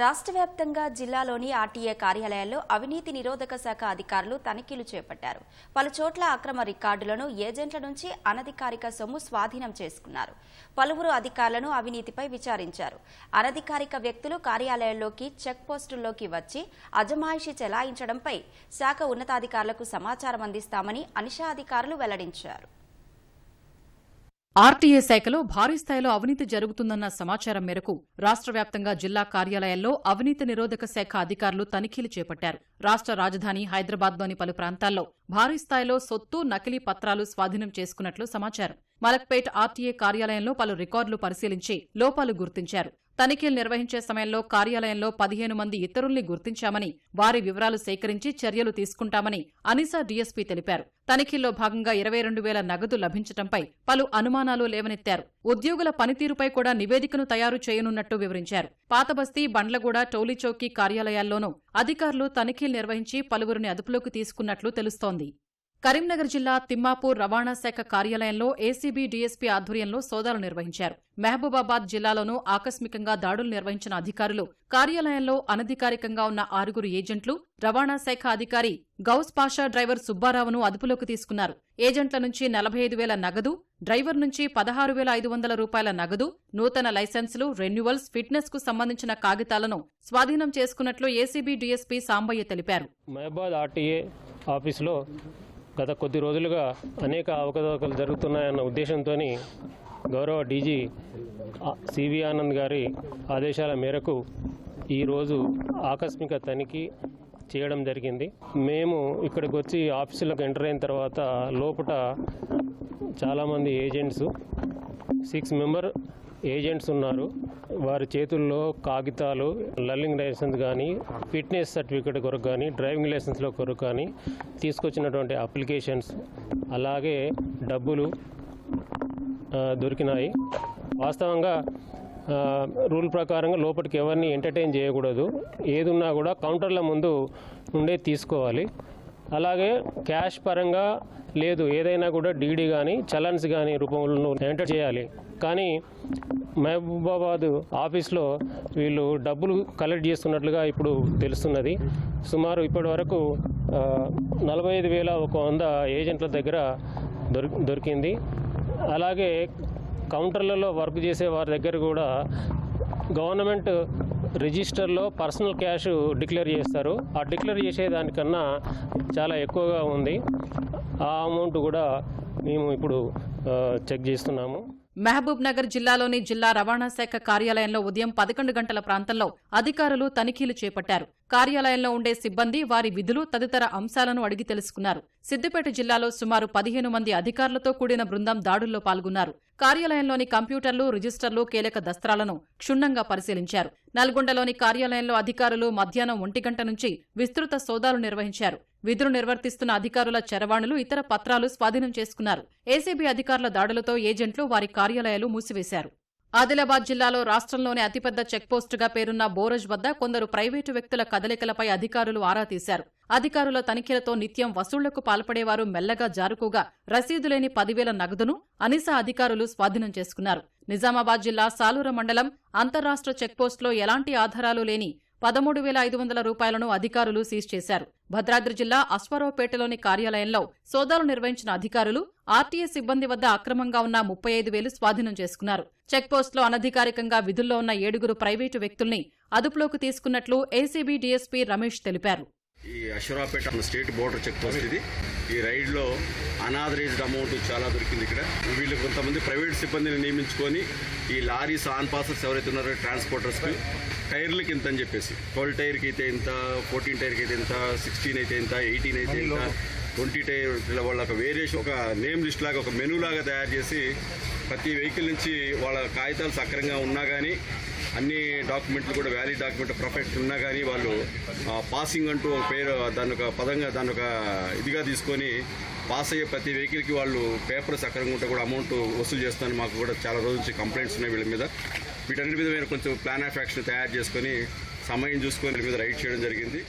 రాష్ట్ర వ్యాప్తంగా జిల్లాలోని ఆర్టీఏ కార్యాలయాల్లో అవినీతి నిరోధక శాఖ అధికారులు తనిఖీలు చేపట్టారు. పలు చోట్ల అక్రమ రికార్డులను ఏజెంట్ల నుంచి అనధికారిక సొమ్ము స్వాధీనం చేసుకున్నారు. పలువురు అధికారులను అవినీతిపై విచారించారు. అనధికారిక వ్యక్తులు కార్యాలయాల్లోకి చెక్ పోస్టుల్లోకి వచ్చి అజమాయిషి చెలాయించడంపై శాఖ ఉన్నతాధికారులకు సమాచారం అందిస్తామని అనిషా అధికారులు వెల్లడించారు. ఆర్టీఏ శాఖలో భారీ స్థాయిలో అవినీతి జరుగుతుందన్న సమాచారం మేరకు రాష్ట్ర వ్యాప్తంగా జిల్లా కార్యాలయాల్లో అవినీతి నిరోధక శాఖ అధికారులు తనిఖీలు చేపట్టారు. రాష్ట్ర రాజధాని హైదరాబాద్లోని పలు ప్రాంతాల్లో భారీ స్థాయిలో సొత్తు నకిలీ పత్రాలు స్వాధీనం చేసుకున్నట్లు సమాచారం. మలక్పేట్ ఆర్టీఏ కార్యాలయంలో పలు రికార్డులు పరిశీలించి లోపాలు గుర్తించారు. తనిఖీలు నిర్వహించే సమయంలో కార్యాలయంలో పదిహేను మంది ఇతరుల్ని గుర్తించామని వారి వివరాలు సేకరించి చర్యలు తీసుకుంటామని అనిసా డీఎస్పీ తెలిపారు. తనిఖీల్లో భాగంగా ఇరవై రెండు వేల నగదు లభించటంపై పలు అనుమానాలు లేవనెత్తారు. ఉద్యోగుల పనితీరుపై కూడా నివేదికను తయారు చేయనున్నట్టు వివరించారు. పాతబస్తీ బండ్లగూడ టోలీచౌకీ కార్యాలయాల్లోనూ అధికారులు తనిఖీలు నిర్వహించి పలువురిని అదుపులోకి తీసుకున్నట్లు తెలుస్తోంది. కరీంనగర్ జిల్లా తిమ్మాపూర్ రవాణా శాఖ కార్యాలయంలో ఏసీబీ డీఎస్పీ ఆధ్వర్యంలో సోదాలు నిర్వహించారు. మహబూబాబాద్ జిల్లాలోనూ ఆకస్మికంగా దాడులు నిర్వహించిన అధికారులు కార్యాలయంలో అనధికారికంగా ఉన్న ఆరుగురు ఏజెంట్లు రవాణా శాఖ అధికారి గౌస్ పాషా డ్రైవర్ సుబ్బారావును అదుపులోకి తీసుకున్నారు. ఏజెంట్ల నుంచి నలభై ఐదు వేల నగదు డ్రైవర్ నుంచి పదహారు వేల ఐదు వందల రూపాయల నగదు నూతన లైసెన్సులు రెన్యువల్స్ ఫిట్నెస్కు సంబంధించిన కాగితాలను స్వాధీనం చేసుకున్నట్లు ఏసీబీ డీఎస్పీ సాంబయ్య తెలిపారు. మహబాద్ ఆర్టీఏ ఆఫీసులో గత కొద్ది రోజులుగా అనేక అవకతవకలు జరుగుతున్నాయన్న ఉద్దేశంతో గౌరవ డీజీ సివి ఆనంద్ గారి ఆదేశాల మేరకు ఈరోజు ఆకస్మిక తనిఖీ చేయడం జరిగింది. మేము ఇక్కడికి వచ్చి ఆఫీసులకు ఎంటర్ అయిన తర్వాత లోపల చాలామంది ఏజెంట్స్ సిక్స్ మెంబర్ ఏజెంట్స్ ఉన్నారు. వారి చేతుల్లో కాగితాలు లర్నింగ్ లైసెన్స్ కానీ ఫిట్నెస్ సర్టిఫికేట్ కొరకు కానీ డ్రైవింగ్ లైసెన్స్లో కొరకు కానీ తీసుకొచ్చినటువంటి అప్లికేషన్స్ అలాగే డబ్బులు దొరికినాయి. వాస్తవంగా రూల్ ప్రకారంగా లోపలికి ఎవరిని ఎంటర్టైన్ చేయకూడదు. ఏదున్నా కూడా కౌంటర్ల ముందు ఉండే తీసుకోవాలి. అలాగే క్యాష్ పరంగా లేదు. ఏదైనా కూడా డీడీ కానీ చలన్స్ కానీ రూపంలో ఎంటర్ చేయాలి. కానీ మహబూబాబాద్ ఆఫీస్లో వీళ్ళు డబ్బులు కలెక్ట్ చేస్తున్నట్లుగా ఇప్పుడు తెలుస్తున్నది. సుమారు ఇప్పటి వరకు నలభై ఐదు వేల ఒక వంద ఏజెంట్ల దగ్గర దొరి దొరికింది. అలాగే కౌంటర్లలో వర్క్ చేసే వారి దగ్గర కూడా గవర్నమెంట్ రిజిస్టర్లో పర్సనల్ క్యాష్ డిక్లేర్ చేస్తారు. ఆ డిక్లేర్ చేసేదానికన్నా చాలా ఎక్కువగా ఉంది. ఆ అమౌంట్ కూడా మేము ఇప్పుడు చెక్ చేస్తున్నాము. మహబూబ్ నగర్ జిల్లాలోని జిల్లా రవాణా శాఖ కార్యాలయంలో ఉదయం పదకొండు గంటల ప్రాంతంలో అధికారులు తనిఖీలు చేపట్టారు. కార్యాలయంలో ఉండే సిబ్బంది వారి విధులు తదితర అంశాలను అడిగి తెలుసుకున్నారు. సిద్దిపేట జిల్లాలో సుమారు పదిహేను మంది అధికారులతో కూడిన బృందం దాడుల్లో పాల్గొన్నారు. కార్యాలయంలోని కంప్యూటర్లు రిజిస్టర్లు కీలక దస్త్రాలను క్షుణ్ణంగా పరిశీలించారు. నల్గొండలోని కార్యాలయంలో అధికారులు మధ్యాహ్నం ఒంటి గంట నుంచి విస్తృత సోదాలు నిర్వహించారు. విధులు నిర్వర్తిస్తున్న అధికారుల చరవాణులు ఇతర పత్రాలు స్వాధీనం చేసుకున్నారు. ఏసీబీ అధికారుల దాడులతో ఏజెంట్లు వారి కార్యాలయాలు మూసివేశారు. ఆదిలాబాద్ జిల్లాలో రాష్ట్రంలోనే అతిపెద్ద చెక్పోస్టుగా పేరున్న బోరజ్ వద్ద కొందరు ప్రైవేటు వ్యక్తుల కదలికలపై అధికారులు ఆరా తీశారు. అధికారుల తనిఖీలతో నిత్యం వసూళ్ళకు పాల్పడేవారు మెల్లగా జారుకోగా రసీదు లేని పదివేల నగదును అనిసా అధికారులు స్వాధీనం చేసుకున్నారు. నిజామాబాద్ జిల్లా సాలూర మండలం అంతరాష్ట్ర చెక్పోస్టులో ఎలాంటి ఆధారాలు లేని పదమూడు వేల ఐదు వందల రూపాయలను అధికారులు సీజ్ చేశారు. భద్రాద్రి జిల్లా అశ్వరావుపేటలోని కార్యాలయంలో సోదాలు నిర్వహించిన అధికారులు ఆర్టీఏ సిబ్బంది వద్ద అక్రమంగా ఉన్న ముప్పై ఐదు వేలు స్వాధీనం చేసుకున్నారు. చెక్పోస్టులో అనధికారికంగా విధుల్లో ఉన్న ఏడుగురు ప్రైవేటు వ్యక్తుల్ని అదుపులోకి తీసుకున్నట్లు ఏసీబీ డీఎస్పీ రమేష్ తెలిపారు. ఈ Aswaraopeta state border check post ఇది. ఈ రైడ్లో అనాథరైజ్డ్ అమౌంట్ చాలా దొరికింది ఇక్కడ. వీళ్ళు కొంతమంది ప్రైవేట్ సిబ్బందిని నియమించుకొని ఈ లారీస్ ఆన్ పాసర్స్ ఎవరైతే ఉన్నారో ట్రాన్స్పోర్టర్స్కి టైర్లకి ఇంత అని చెప్పేసి. ట్వెల్వ్ టైర్కి అయితే ఇంత ఫోర్టీన్ టైర్కి అయితే ఇంత సిక్స్టీన్ అయితే ఇంత ఎయిటీన్ అయితే ఇంత ట్వంటీ టైర్ ఇలా వాళ్ళ ఒక వేరియేషన్ ఒక నేమ్ లిస్ట్ లాగా ఒక మెనూ లాగా తయారు చేసి ప్రతి వెహికల్ నుంచి వాళ్ళ కాగితాలు సక్రంగా ఉన్నా కానీ అన్ని డాక్యుమెంట్లు కూడా వ్యాలిడ్ డాక్యుమెంట్ ప్రొఫెషన్ ఉన్నా కానీ వాళ్ళు పాసింగ్ అంటూ ఒక పేరు దాని ఒక పదంగా దాని ఒక ఇదిగా తీసుకొని పాస్ అయ్యే ప్రతి వెహికల్కి వాళ్ళు పేపర్ సక్రంగా ఉంటే కూడా అమౌంట్ వసూలు చేస్తాను మాకు కూడా చాలా రోజుల నుంచి కంప్లైంట్స్ ఉన్నాయి వీళ్ళ మీద. వీటన్నిటి మీద మేము కొంచెం ప్లాన్ ఆఫ్ యాక్షన్ తయారు చేసుకొని సమయం చూసుకొని వీళ్ళ మీద రైడ్ చేయడం జరిగింది.